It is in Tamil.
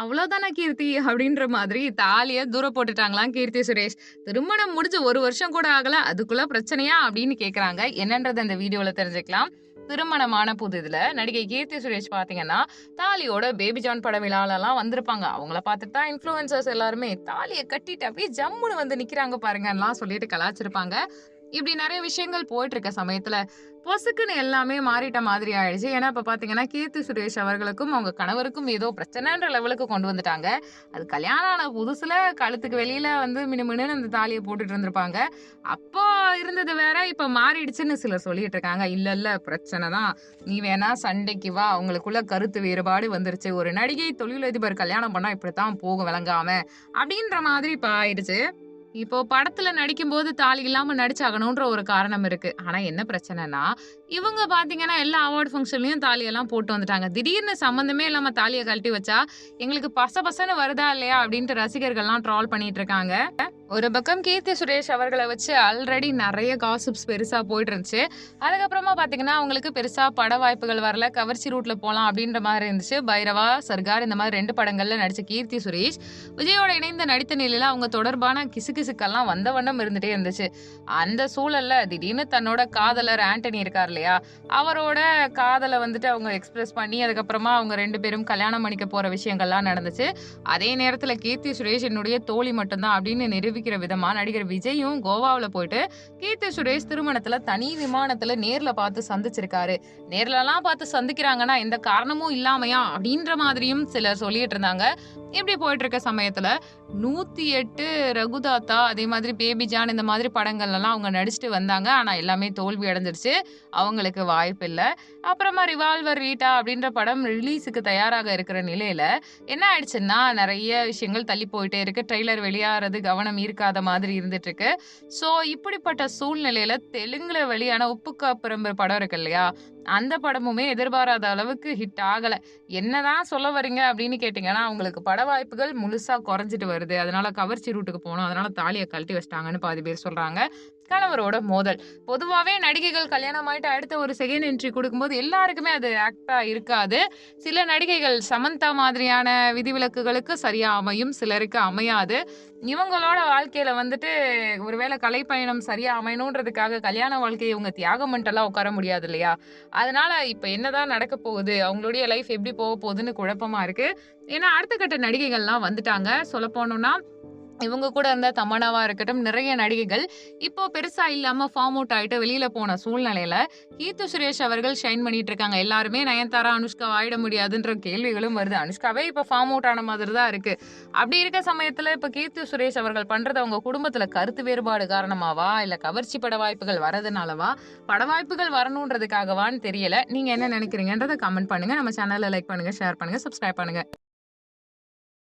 அவ்வளோதானா கீர்த்தி? அப்படின்ற மாதிரி தாலிய தூரம் போட்டுட்டாங்களாம் கீர்த்தி சுரேஷ். திருமணம் முடிஞ்சு ஒரு வருஷம் கூட ஆகல அதுக்குள்ள பிரச்சனையா அப்படின்னு கேக்குறாங்க. என்னன்றது அந்த வீடியோல தெரிஞ்சுக்கலாம். திருமணமான புதுதுல நடிகை கீர்த்தி சுரேஷ் பாத்தீங்கன்னா தாலியோட பேபி ஜான் பட விழாலெல்லாம் வந்திருப்பாங்க. அவங்கள பார்த்துட்டு தான் இன்ஃப்ளூயன்சர்ஸ் எல்லாருமே தாலியை கட்டிட்டு அப்படியே ஜம்முன்னு வந்து நிக்கிறாங்க பாருங்கலாம் சொல்லிட்டு கலாச்சிருப்பாங்க. இப்படி நிறைய விஷயங்கள் போயிட்டு இருக்க சமயத்துல பொசுக்குன்னு எல்லாமே மாறிட்ட மாதிரி ஆயிடுச்சு. ஏன்னா இப்ப பாத்தீங்கன்னா கீர்த்தி சுரேஷ் அவர்களுக்கும் அவங்க கணவருக்கும் ஏதோ பிரச்சனைன்ற லெவலுக்கு கொண்டு வந்துட்டாங்க. அது கல்யாணம் ஆன புதுசுல கழுத்துக்கு வெளியில வந்து மினுமினுன்னு அந்த தாலியை போட்டுட்டு இருந்திருப்பாங்க. அப்போ இருந்தது வேற இப்ப மாறிடுச்சுன்னு சிலர் சொல்லிட்டு இருக்காங்க. இல்ல இல்ல பிரச்சனை தான். நீ வேணா சண்டைக்கு வா. அவங்களுக்குள்ள கருத்து வேறுபாடு வந்துருச்சு. ஒரு நடிகை தொழிலதிபர் கல்யாணம் பண்ணா இப்படித்தான் போகும் விளங்காம. அப்படின்ற மாதிரி இப்ப ஆயிடுச்சு. இப்போ படத்துல நடிக்கும்போது தாலி இல்லாம நடிச்சாகணும்ன்ற ஒரு காரணம் இருக்கு. ஆனா என்ன பிரச்சனைனா இவங்க பாத்தீங்கன்னா எல்லா அவார்டு ஃபங்க்ஷன்லயும் தாலியெல்லாம் போட்டு வந்துட்டாங்க. திடீர்னு சம்மந்தமே இல்லாம தாலியை கழட்டி வச்சா எங்களுக்கு பச பசன்னு வருதா இல்லையா அப்படின்ட்டு ரசிகர்கள்லாம் ட்ரால் பண்ணிட்டு இருக்காங்க. ஒரு பக்கம் கீர்த்தி சுரேஷ் அவர்களை வச்சு ஆல்ரெடி நிறைய காசிப்ஸ் பெருசாக போயிட்டு இருந்துச்சு அதுக்கப்புறமா பார்த்தீங்கன்னா அவங்களுக்கு பெருசாக பட வாய்ப்புகள் வரல. கவர்ச்சி ரூட்டில் போகலாம் அப்படின்ற மாதிரி இருந்துச்சு. பைரவா சர்கார் இந்த மாதிரி ரெண்டு படங்களில் நடித்த கீர்த்தி சுரேஷ் விஜயோட இணைந்து நடித்த நிலையில் அவங்க தொடர்பான கிசுகிசுக்கெல்லாம் வந்த வண்ணம் இருந்துகிட்டே இருந்துச்சு. அந்த சூழலில் திடீர்னு தன்னோட காதலர் ஆண்டனி இருக்கார் இல்லையா அவரோட காதலை வந்துட்டு அவங்க எக்ஸ்பிரஸ் பண்ணி அதுக்கப்புறமா அவங்க ரெண்டு பேரும் கல்யாணம் பண்ணிக்க போகிற விஷயங்கள்லாம் நடந்துச்சு. அதே நேரத்தில் கீர்த்தி சுரேஷ் என்னுடைய தோழி மட்டும்தான் அப்படின்னு நிரூபிக்கிற விதமா நடிகர் விஜயும் கோவாவில் போயிட்டு கீர்த்தி சுரேஷ் திருமணத்துல தனி விமானத்துல நேர்ல பார்த்து சந்திச்சிருக்காரு. நேர்லலாம் பார்த்து சந்திக்கிறாங்கன்னா எந்த காரணமும் இல்லாமையா அப்படின்ற மாதிரியும் சிலர் சொல்லிட்டு இருந்தாங்க. இப்படி போயிட்டு இருக்க சமயத்துல நூத்தி எட்டு ரகுதாத்தா அதே மாதிரி பேபி ஜான் இந்த மாதிரி படங்கள்லாம் எல்லாம் அவங்க நடிச்சுட்டு வந்தாங்க. ஆனா எல்லாமே தோல்வி அடைஞ்சிருச்சு. அவங்களுக்கு வாய்ப்பு இல்லை. அப்புறமா ரிவால்வர் ரீட்டா அப்படின்ற படம் ரிலீஸுக்கு தயாராக இருக்கிற நிலையில என்ன ஆயிடுச்சுன்னா நிறைய விஷயங்கள் தள்ளி போயிட்டே இருக்கு. ட்ரெய்லர் வெளியாகிறது கவனம் இருக்காத மாதிரி இருந்துட்டு இருக்கு ஸோ இப்படிப்பட்ட சூழ்நிலையில தெலுங்குல வெளியான உப்பு காப்புரம்பு படம் இருக்கு இல்லையா? அந்த படமுமே எதிர்பாராத அளவுக்கு ஹிட் ஆகலை. என்னதான் சொல்ல வரீங்க அப்படின்னு கேட்டிங்கன்னா அவங்களுக்கு பட வாய்ப்புகள் முழுசாக குறைஞ்சிட்டு வருது. அதனால கவர்ச்சி ரூட்டுக்கு போகணும். அதனால தாலியை கழட்டி வச்சிட்டாங்கன்னு பாதி பேர் சொல்கிறாங்க கணவரோட மோதல். பொதுவாகவே நடிகைகள் கல்யாணம் ஆயிட்டு அடுத்த ஒரு செகண்ட் என்ட்ரி கொடுக்கும்போது எல்லாருக்குமே அது ஆக்டாக இருக்காது. சில நடிகைகள் சமந்தா மாதிரியான விதிவிலக்குகளுக்கு சரியாக அமையும் சிலருக்கு அமையாது. இவங்களோட வாழ்க்கையில் வந்துட்டு ஒருவேளை கலைப்பயணம் சரியாக அமையணுன்றதுக்காக கல்யாண வாழ்க்கையை இவங்க தியாகம் பண்ணிட்டெல்லாம் உட்கார முடியாது இல்லையா? அதனால இப்போ என்னதான் நடக்க போகுது அவங்களுடைய லைஃப் எப்படி போக போகுதுன்னு குழப்பமா இருக்கு. ஏன்னா அடுத்த கட்ட நடிகைகள்லாம் வந்துட்டாங்க. சொல்ல போனோம்னா இவங்க கூட இருந்த தமனாவா இருக்கட்டும் நிறைய நடிகைகள் இப்போ பெருசா இல்லாம ஃபார்ம் அவுட் ஆயிட்டு வெளியில போன சூழ்நிலையில கீர்த்து சுரேஷ் அவர்கள் ஷைன் பண்ணிட்டு இருக்காங்க. எல்லாருமே நயன்தாரா அனுஷ்கா ஆயிட முடியாதுன்ற கேள்விகளும் வருது. அனுஷ்காவே இப்ப ஃபார்ம் அவுட் ஆன மாதிரி தான் இருக்கு. அப்படி இருக்க சமயத்துல இப்ப கீர்த்தி சுரேஷ் அவர்கள் பண்றது அவங்க குடும்பத்துல கருத்து வேறுபாடு காரணமாவா? இல்ல கவர்ச்சி பட வாய்ப்புகள் வரதுனாலவா? பட வாய்ப்புகள் வரணுன்றதுக்காகவான்னு தெரியல. நீங்க என்ன நினைக்கிறீங்கன்றத கமெண்ட் பண்ணுங்க. நம்ம சேனல்ல லைக் பண்ணுங்க ஷேர் பண்ணுங்க சப்ஸ்கிரைப் பண்ணுங்க.